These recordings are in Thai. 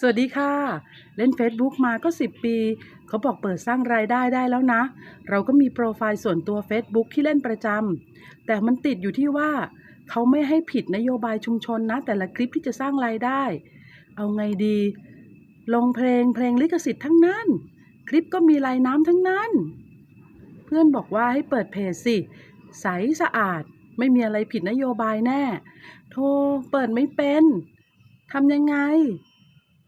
สวัสดีค่ะ เล่น Facebook มาก็ 10 ปี เขาบอกเปิดสร้างรายได้ได้แล้วนะ เราก็มีโปรไฟล์ส่วนตัว Facebook ที่เล่นประจำแต่มันติดอยู่ที่ว่า เขาไม่ให้ผิดนโยบายชุมชนนะ แต่ละคลิปที่จะสร้างรายได้ เอาไงดี ลงเพลงเพลงลิขสิทธิ์ทั้งนั้น คลิปก็มีลายน้ำทั้งนั้น เพื่อนบอกว่าให้เปิดเพจสิ ใสสะอาด ไม่มีอะไรผิดนโยบายแน่ โทรเปิดไม่เป็นทำยังไง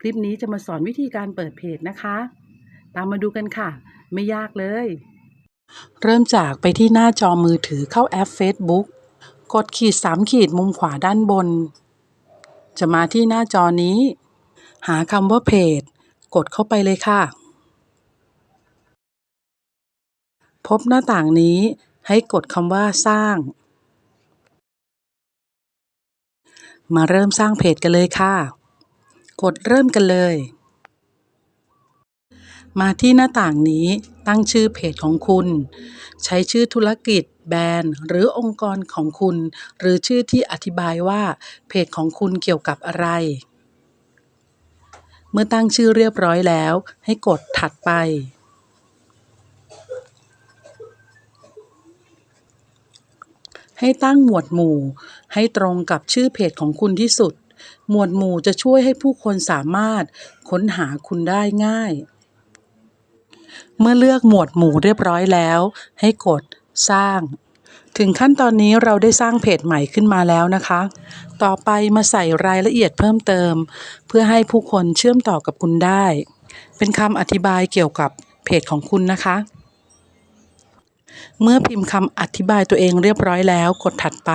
คลิปนี้จะมาสอนวิธีการเปิดเพจนะคะ ตามมาดูกันค่ะ ไม่ยากเลย เริ่มจากไปที่หน้าจอมือถือเข้าแอป Facebook กดขีด 3 ขีดมุมขวาด้านบน จะมาที่หน้าจอนี้ หาคำว่าเพจ กดเข้าไปเลยค่ะ พบหน้าต่างนี้ให้กดคำว่าสร้าง มาเริ่มสร้างเพจกันเลยค่ะ กดเริ่มกันเลย มาที่หน้าต่างนี้ตั้งชื่อเพจของคุณ ใช้ชื่อธุรกิจ แบรนด์ หรือองค์กรของคุณ หรือชื่อที่อธิบายว่าเพจของคุณเกี่ยวกับอะไร เมื่อตั้งชื่อเรียบร้อยแล้ว ให้กดถัดไปให้ตั้งหมวดหมู่ ให้ตรงกับชื่อเพจของคุณที่สุด หมวดหมู่จะช่วยให้ผู้คนสามารถค้นหาคุณได้ง่าย เมื่อเลือกหมวดหมู่เรียบร้อยแล้ว ให้กดสร้าง ถึงขั้นตอนนี้เราได้สร้างเพจใหม่ขึ้นมาแล้วนะคะ ต่อไปมาใส่รายละเอียดเพิ่มเติม เพื่อให้ผู้คนเชื่อมต่อกับคุณได้ เป็นคำอธิบายเกี่ยวกับเพจของคุณนะคะเมื่อพิมพ์คำอธิบายตัวเองเรียบร้อยแล้วกดถัดไป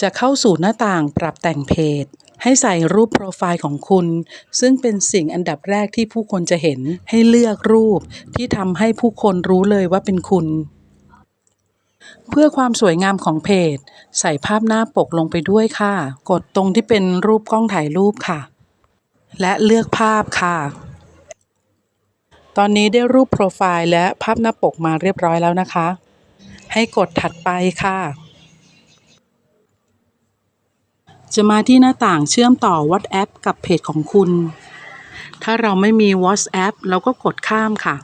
จะเข้าสู่หน้าต่างปรับแต่งเพจ ให้ใส่รูปโปรไฟล์ของคุณ ซึ่งเป็นสิ่งอันดับแรกที่ผู้คนจะเห็นให้เลือกรูปที่ทำให้ผู้คนรู้เลยว่าเป็นคุณ เพื่อความสวยงามของเพจ ใส่ภาพหน้าปกลงไปด้วยค่ะ กดตรงที่เป็นรูปกล้องถ่ายรูปค่ะ และเลือกภาพค่ะ ตอนนี้ได้รูปโปรไฟล์และภาพหน้าปกมาเรียบร้อยแล้วนะคะ ให้กดถัดไปค่ะ จะมาที่หน้าต่างเชื่อมต่อ WhatsApp กับเพจของคุณ ถ้าเราไม่มี WhatsApp เราก็กดข้ามค่ะ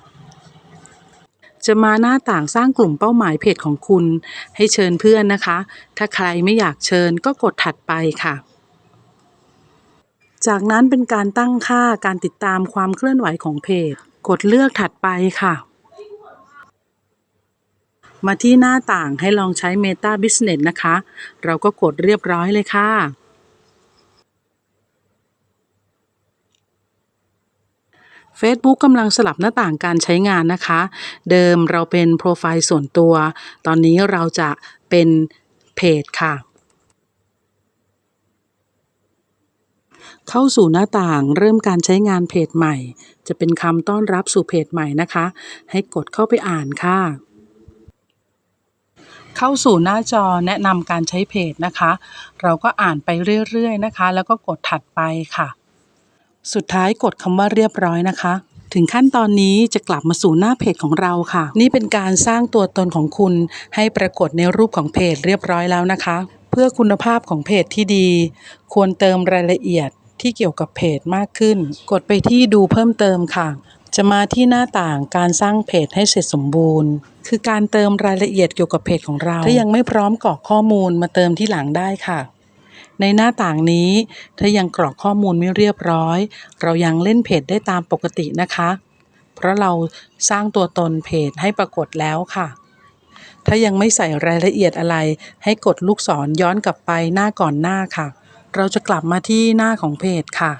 จะมาหน้าต่างสร้างกลุ่มเป้าหมายเพจของคุณ ให้เชิญเพื่อนนะคะ ถ้าใครไม่อยากเชิญก็กดถัดไปค่ะ จากนั้นเป็นการตั้งค่าการติดตามความเคลื่อนไหวของเพจ กดเลือกถัดไปค่ะ มาที่หน้าต่างให้ลองใช้ Meta Business นะคะ เราก็กดเรียบร้อยเลยค่ะ Facebook กำลังสลับหน้าต่างการใช้งานนะคะ เดิมเราเป็นโปรไฟล์ส่วนตัว ตอนนี้เราจะเป็นเพจค่ะ เข้าสู่หน้าต่างเริ่มการใช้งานเพจใหม่ จะเป็นคำต้อนรับสู่เพจใหม่นะคะ ให้กดเข้าไปอ่านค่ะ เข้าสู่หน้าจอแนะนำการใช้เพจนะคะ เราก็อ่านไปเรื่อยๆนะคะ แล้วก็กดถัดไปค่ะ สุดท้ายกดคำว่าเรียบร้อยนะคะ ถึงขั้นตอนนี้จะกลับมาสู่หน้าเพจของเราค่ะ นี่เป็นการสร้างตัวตนของคุณ ให้ปรากฏในรูปของเพจเรียบร้อยแล้วนะคะ เพื่อคุณภาพของเพจที่ดี ควรเติมรายละเอียดที่เกี่ยวกับเพจมากขึ้น กดไปที่ดูเพิ่มเติมค่ะ จะมาที่หน้าต่างการสร้างเพจให้เสร็จสมบูรณ์ คือการเติมรายละเอียดเกี่ยวกับเพจของเรา ถ้ายังไม่พร้อมกรอกข้อมูลมาเติมที่หลังได้ค่ะ ในหน้าต่างนี้ ถ้ายังกรอกข้อมูลไม่เรียบร้อย เรายังเล่นเพจได้ตามปกตินะคะ เพราะเราสร้างตัวตนเพจให้ปรากฏแล้วค่ะ ถ้ายังไม่ใส่รายละเอียดอะไร ให้กดลูกศรย้อนกลับไปหน้าก่อนหน้าค่ะ เราจะกลับมาที่หน้าของเพจค่ะ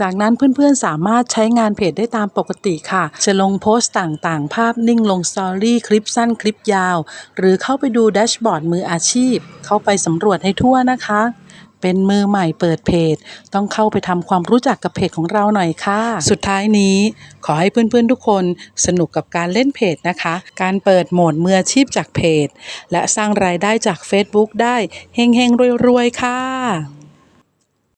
จากนั้นเพื่อนๆ สามารถใช้งานเพจได้ตามปกติค่ะ จะลงโพสต์ต่างๆ ภาพนิ่งลงสตอรี่คลิปสั้นคลิปยาว หรือเข้าไปดูแดชบอร์ดมืออาชีพ เข้าไปสำรวจให้ทั่วนะคะ เป็นมือใหม่เปิดเพจ ต้องเข้าไปทำความรู้จักกับเพจของเราหน่อยค่ะ สุดท้ายนี้ ขอให้เพื่อนๆทุกคนสนุกกับการเล่นเพจนะคะ การเปิดโหมดมืออาชีพจากเพจ และสร้างรายได้จาก Facebook ได้เฮงๆรวยๆค่ะ